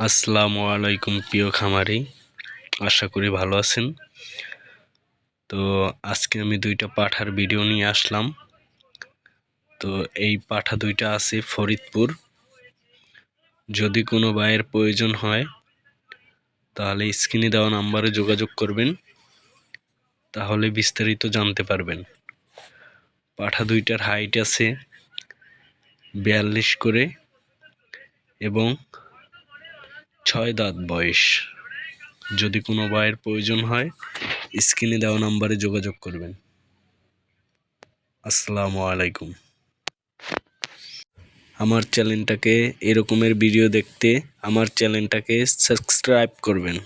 আসসালামু আলাইকুম, প্রিয় খামারি। আশা করি ভালো আছেন। তো আজকে আমি দুইটা পাঠার ভিডিও নিয়ে আসলাম। তো এই পাঠা দুইটা আছে ফরিদপুর। যদি কোনো ভাইয়ের প্রয়োজন হয়, তাহলে স্ক্রিনে দেওয়া নাম্বারে যোগাযোগ করবেন। তাহলে বিস্তারিত জানতে পারবেন। পাঠা দুইটার হাইট আছে বিয়াল্লিশ করে এবং ছয় দাঁত বয়স। যদি কোনো ভাইয়ের প্রয়োজন হয়, স্ক্রিনে দেওয়া নাম্বারে যোগাযোগ করবেন। আসসালামু আলাইকুম। আমার চ্যানেলটাকে এরকমের ভিডিও দেখতে আমার চ্যানেলটাকে সাবস্ক্রাইব করবেন।